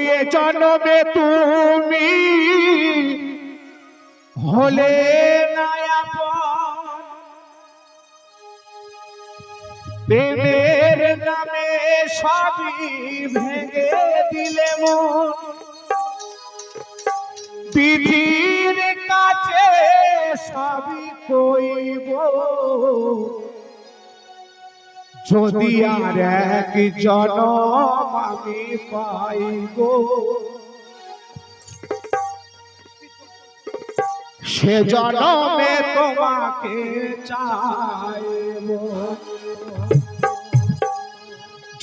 Way জনমে তুমি। হলে। প্রেমের নামে সবই ভেঙে দিলে বিধির কাছে সবই কইব। যদি আর এক জনম আমি পাইব সে জনমে তোমাকে চাইব।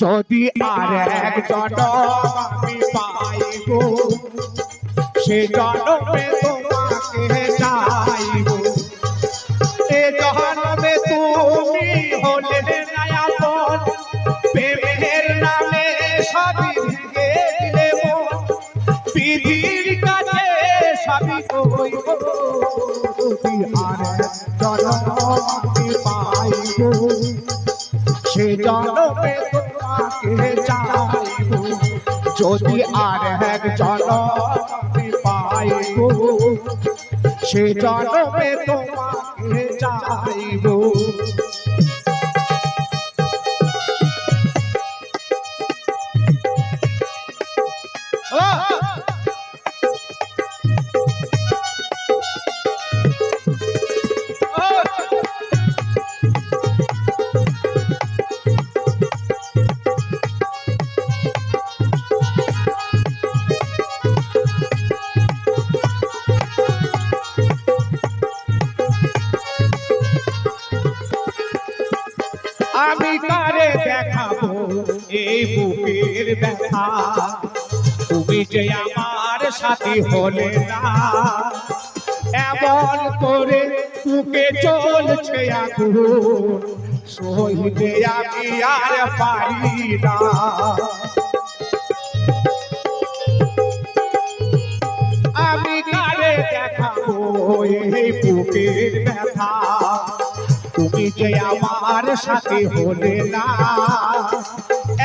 যদি আর এক জনম আমি পাইব সে জনমে তোমাকে জনমকে পাইব সে জনমে তোমাকে চাইব যদি আর এক জনমে পাইব সে জনমে তোমাকে চাইব আমি কারে দেখাবো এই বুকের ব্যথা। তুমি যে আমার হলে না, এমন করে চলছে আগুন। সহিতে আমি আর পারি না। আমি দেখাবো এই বুকের ব্যথা। তুমি যে আমার সাথে হলে না।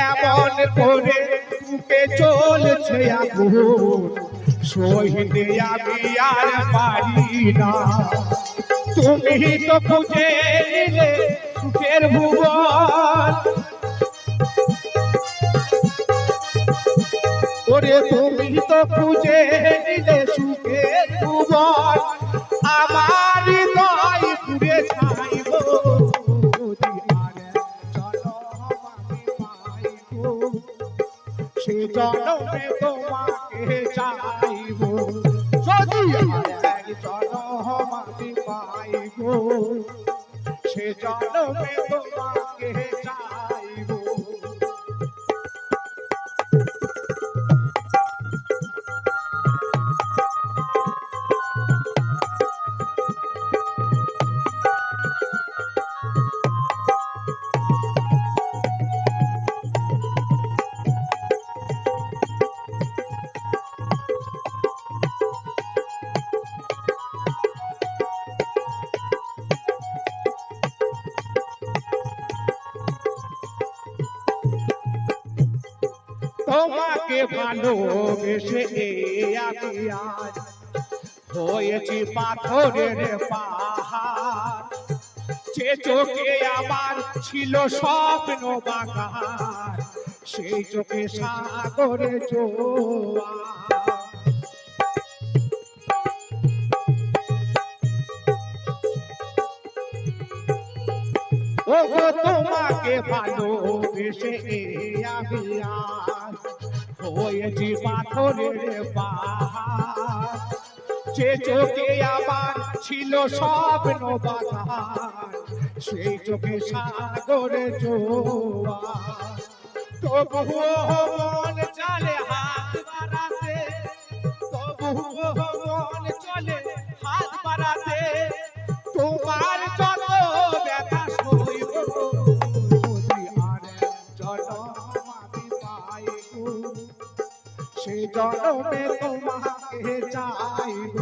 এমন করে বুকে চলছে আমি আর পারি না। তুমি তো খুঁজে নিলে সুখের ভুবন। ওরে তুমি তো খুঁজে নিলে সুখের সে জনমে তোমাকে চাইব যদি এক জনম আমি তোমাকে ভালোবেসে হয়েছি পাথরের পাহাড়। চোখে আমার ছিল স্বপ্ন বাগান, সেই চোখে সাগরে জোয়ার। ও তোমাকে ভালোবেসে আমি আজ হয়েছি পাথরের পাহাড়। যে চোখে আমার ছিল স্বপ্ন বাগান সেই চোখে সাগরে জোয়া তবুও মন চলে হাত জনমে তোমাকে চাইব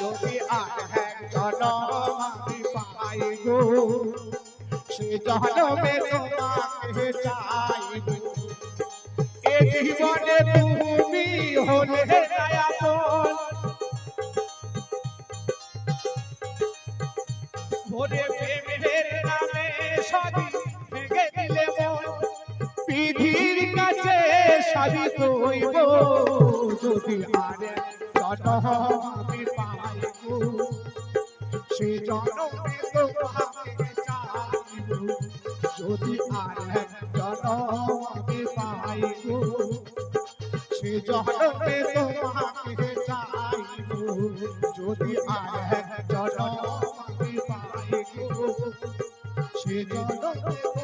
যদি আর এক জনম আমি পাইব সে জনমে তোমাকে চাইব এ জীবনে তুমি হলে আপন ভোরে প্রেমের নামে সবই ভেঙে দিলে মন। কাছে সবই কইব যদি আর জনম আমি পাইব, সে যদি আর জনম আমি পাইব, সে জনমে তোমাকে চাইব। যদি আর জনম পাইব, সে জনমে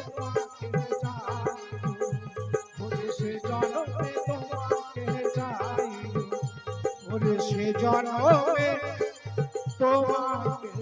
ওরে সে জনমে তোমাকে